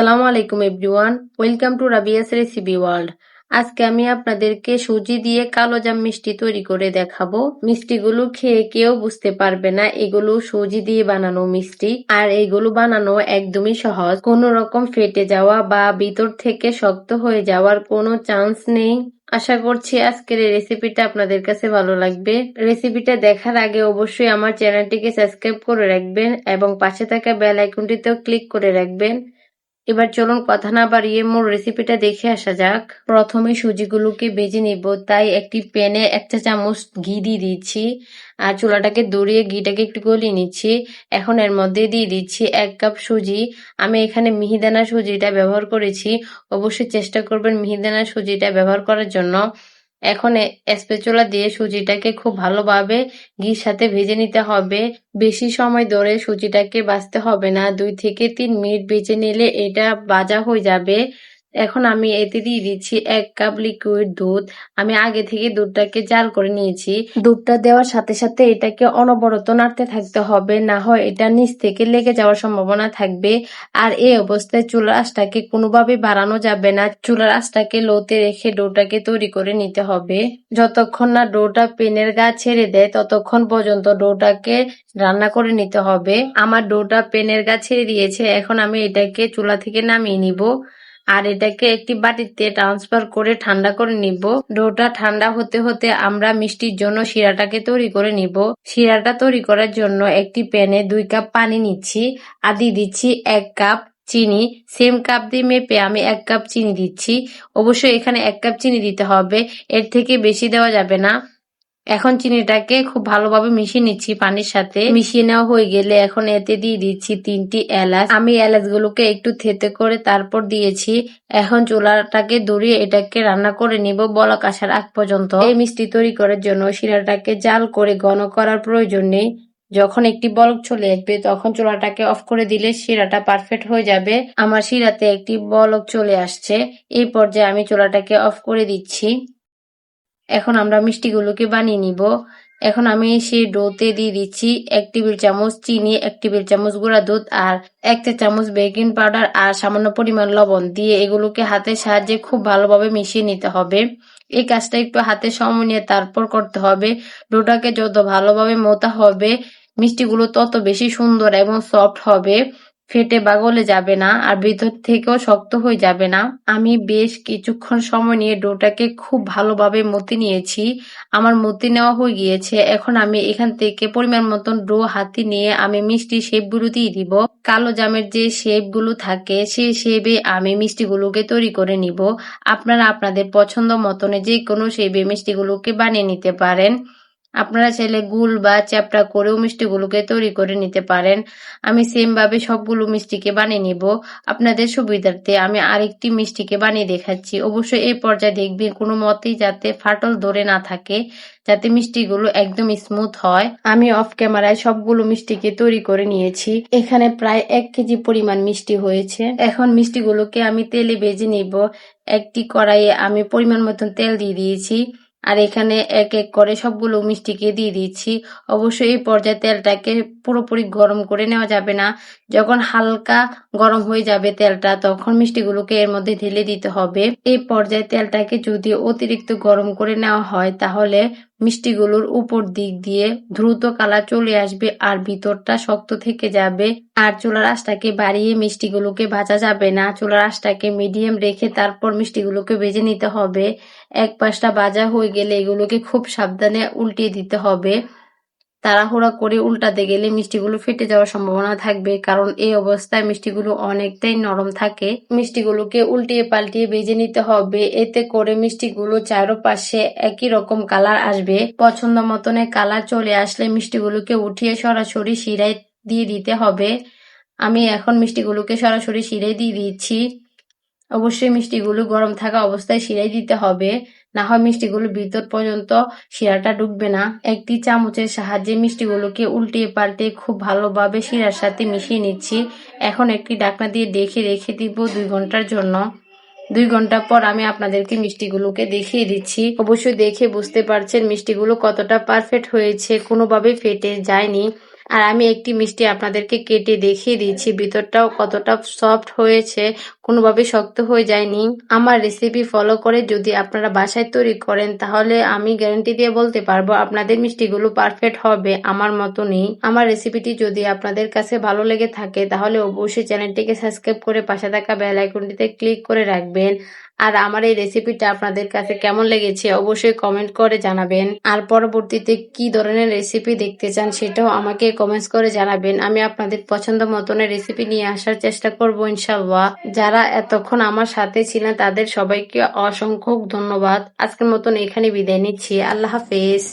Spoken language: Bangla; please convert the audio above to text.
আসসালামু আলাইকুম everyone, welcome to Rabia's recipe world. আজকে আমি আপনাদেরকে সুজি দিয়ে কালো জাম মিষ্টি তৈরি করে দেখাবো। মিষ্টিগুলো খেয়ে কেউ বুঝতে পারবে না এগুলো সুজি দিয়ে বানানো মিষ্টি, আর এগুলো বানানো একদমই সহজ। কোনো রকম ফেটে যাওয়া বা ভিতর থেকে শক্ত হয়ে যাওয়ার কোনো চান্স নেই। আশা করছি আজকের এই রেসিপিটা আপনাদের কাছে ভালো লাগবে। রেসিপিটা দেখার আগে অবশ্যই আমার চ্যানেলটিকে সাবস্ক্রাইব করে রাখবেন এবং পাশে থাকা বেল আইকনটিতেও ক্লিক করে রাখবেন। এবার চলুন কথা না বাড়িয়ে মোর রেসিপিটা দেখে আসা যাক। প্রথমে সুজিগুলোকে বেজে নিব, তাই একটি প্যানে এক চা চামচ ঘি দিয়ে দিচ্ছি। আর চুলাটাকে দড়িয়ে ঘিটাকে একটু গলিয়ে নিচ্ছি। এখন এর মধ্যে দিয়ে দিচ্ছি এক কাপ সুজি। আমি এখানে মিহিদানা সুজিটা ব্যবহার করেছি। অবশ্যই চেষ্টা করবেন মিহিদানা সুজিটা ব্যবহার করার জন্য। এখন স্প্যাচুলা দিয়ে সুজিটাকে খুব ভালোভাবে ঘির সাথে ভেজে নিতে হবে। বেশি সময় ধরে সুজিটাকে ভাজতে হবে না। দুই থেকে তিন মিনিট ভেজে নিলে এটা ভাজা হয়ে যাবে। এখন আমি এতে দিয়ে দিচ্ছি এক কাপ লিকুইড দুধ। আমি আগে থেকে দুধটাকে জাল করে নিয়েছি। দুধটা দেওয়ার সাথে সাথে এটাকে অনবরত নাড়তে থাকতে হবে, না হয় এটা নিচ থেকে লেগে যাওয়ার সম্ভাবনা থাকবে। আর এই অবস্থায় চুলার আঁচটাকে কোনোভাবে বাড়ানো যাবে না। চুলার আঁচটাকে লোতে রেখে ডোটাকে তৈরি করে নিতে হবে। যতক্ষণ না ডোটা পেনের গা ছেড়ে দেয়, ততক্ষণ পর্যন্ত ডোটাকে রান্না করে নিতে হবে। আমার ডোটা পেনের গা ছেড়ে দিয়েছে, এখন আমি এটাকে চুলা থেকে নামিয়ে নিব। আর এটাকে একটি বাটিতে ট্রান্সফার করে ঠান্ডা করে নিব। ডোটা ঠান্ডা হতে হতে আমরা মিষ্টির জন্য শিরাটাকে তৈরি করে নিব। শিরাটা তৈরি করার জন্য একটি প্যানে দুই কাপ পানি নিচ্ছি আর দিয়ে দিচ্ছি এক কাপ চিনি। সেম কাপ দিয়ে মেপে আমি এক কাপ চিনি দিচ্ছি। অবশ্যই এখানে এক কাপ চিনি দিতে হবে। এর থেকে বেশি দেওয়া যাবে না। এখন চিনিটাকে খুব ভালোভাবে মিশিয়ে নিচ্ছি পানির সাথে। মিশিয়ে নেওয়া হয়ে গেলে এখন এতে দিয়ে দিচ্ছি তিনটি এলাচ। আমি এলাচগুলোকে একটু থেতে করে তারপর দিয়েছি। এখন চুলাটাকে দড়িয়ে এটাকে রান্না করে নিব বলক আসার আগ পর্যন্ত। এই মিষ্টি তৈরি করার জন্য শিরাটাকে জাল করে ঘন করার প্রয়োজন নেই। যখন একটি বলক চলে আসবে, তখন চুলাটাকে অফ করে দিলে শিরাটা পারফেক্ট হয়ে যাবে। আমার শিরাতে একটি বলক চলে আসছে। এই পর্যায়ে আমি চুলাটাকে অফ করে দিচ্ছি। এখন আমরা মিষ্টিগুলোকে বানিয়ে নিব। এখন আমি সেই ডোতে দিয়ে দিচ্ছি এক টেবিল চামচ চিনি, এক টেবিল চামচ গুঁড়া দুধ আর এক চা চামচ বেকিং পাউডার আর সামান্য পরিমাণ লবণ দিয়ে এগুলোকে হাতের সাহায্যে খুব ভালোভাবে মিশিয়ে নিতে হবে। এই কাজটা একটু হাতে সময় নিয়ে তারপর করতে হবে। ডোটাকে যত ভালোভাবে মোতা হবে, মিষ্টিগুলো তত বেশি সুন্দর এবং সফট হবে। ফেটে বা গলে যাবে না আর ভিতর থেকেও শক্ত হয়ে যাবে না। আমি বেশ কিছুক্ষণ সময় নিয়ে ডোটাকে খুব ভালোভাবে মতি নিয়েছি। আমার মতি নেওয়া হয়ে গিয়েছে। এখন আমি এখান থেকে পরিমাণ মতন ডো হাতি নিয়ে আমি মিষ্টি শেপগুলো দিয়ে দিব। কালো জামের যে শেপগুলো থাকে সেই শেপে আমি মিষ্টিগুলোকে তৈরি করে নিব। আপনারা আপনাদের পছন্দ মতনে যে কোনো শেপে মিষ্টিগুলোকে বানিয়ে নিতে পারেন। আপনারা চাইলে গুল বা চ্যাপটা করেও মিষ্টিগুলোকে তৈরি করে নিতে পারেন। আমি সেম ভাবে সবগুলো মিষ্টিকে বানিয়ে নিব। আপনাদের সুবিধার্থে আমি আরেকটি মিষ্টিকে বানিয়ে দেখাচ্ছি। অবশ্যই এই পর্যায়ে দেখবেন কোনো মতেই যাতে ফাটল ধরে না থাকে, যাতে মিষ্টিগুলো একদম স্মুথ হয়। আমি অফ ক্যামেরায় সবগুলো মিষ্টিকে তৈরি করে নিয়েছি। এখানে প্রায় এক কেজি পরিমাণ মিষ্টি হয়েছে। এখন মিষ্টিগুলোকে আমি তেলে ভেজে নিব। একটি কড়াইয়ে আমি পরিমাণ মতন তেল দিয়ে দিয়েছি। আর এখানে এক এক করে সবগুলো মিষ্টিকে দিয়ে দিচ্ছি। অবশ্যই এই পর্যায়ে তেলটাকে পুরোপুরি গরম করে নেওয়া যাবে না। যখন হালকা গরম হয়ে যাবে তেলটা, তখন মিষ্টিগুলোকে এর মধ্যে ঢেলে দিতে হবে। এই পর্যায়ে তেলটাকে যদি অতিরিক্ত গরম করে নেওয়া হয়, তাহলে মিষ্টিগুলোর উপর দিক দিয়ে দ্রুত কালা চলে আসবে আর ভিতরটা শক্ত থেকে যাবে। আর চুলার আঁশটাকে বাড়িয়ে মিষ্টিগুলোকে ভাজা যাবে না। চুলার আঁশটাকে মিডিয়াম রেখে তারপর মিষ্টিগুলোকে ভেজে নিতে হবে। এক পাশটা ভাজা হয়ে গেলে এগুলোকে খুব সাবধানে উল্টিয়ে দিতে হবে। তাড়াহুড়া করে উল্টাতে গেলে মিষ্টিগুলো ফেটে যাওয়ার সম্ভাবনা থাকবে, কারণ এই অবস্থায় মিষ্টিগুলো অনেকটাই নরম থাকে। মিষ্টিগুলোকে উল্টিয়ে পাল্টিয়ে ভেজে নিতে হবে, এতে করে মিষ্টিগুলো চারোপাশে একই রকম কালার আসবে। পছন্দ মতনে কালার চলে আসলে মিষ্টিগুলোকে উঠিয়ে সরাসরি শিরায় দিয়ে দিতে হবে। আমি এখন মিষ্টিগুলোকে সরাসরি শিরায় দিয়ে দিচ্ছি। অবশ্যই মিষ্টিগুলো গরম থাকা অবস্থায় শিরাই দিতে হবে। না হয় মিষ্টিগুলো ভিতর পর্যন্ত শিরাটা ডুববে না। একটি চামচের সাহায্যে মিষ্টিগুলোকে উল্টিয়ে পাল্টে খুব ভালোভাবে শিরার সাথে মিশিয়ে নিচ্ছি। এখন একটি ডাকনা দিয়ে দেখে রেখে দিব দুই ঘণ্টার জন্য। দুই ঘণ্টা পর আমি আপনাদেরকে মিষ্টিগুলোকে দেখিয়ে দিচ্ছি। অবশ্যই দেখে বুঝতে পারছেন মিষ্টিগুলো কতটা পারফেক্ট হয়েছে কোনোভাবে ফেটে যায়নি। আর আমি একটি মিষ্টি আপনাদেরকে কেটে দেখিয়ে দিচ্ছি, ভিতরটাও কতটা সফট হয়েছে কোনোভাবে শক্ত হয়ে যায়নি। আমার রেসিপি ফলো করে যদি আপনারা বাসায় তৈরি করেন, তাহলে আমি গ্যারান্টি দিয়ে বলতে পারব, আপনাদের মিষ্টিগুলো পারফেক্ট হবে আমার মতনই। আমার রেসিপিটি যদি আপনাদের কাছে ভালো লেগে থাকে, তাহলে অবশ্যই চ্যানেলটিকে সাবস্ক্রাইব করে পাশে থাকা বেল আইকনটিতে ক্লিক করে রাখবেন। আর আমার এই রেসিপিটা আপনাদের কাছে কেমন লেগেছে, অবশ্যই কমেন্ট করে জানাবেন। আর পরবর্তীতে কি ধরনের রেসিপি দেখতে চান, সেটাও আমাকে কমেন্টস করে জানাবেন। আমি আপনাদের পছন্দ মতনের রেসিপি নিয়ে আসার চেষ্টা করব ইনশাল্লাহ যারা এতক্ষণ আমার সাথে ছিলেন, তাদের সবাইকে অসংখ্য ধন্যবাদ। আজকের মতন এখানে বিদায় নিচ্ছি। আল্লাহ হাফেজ।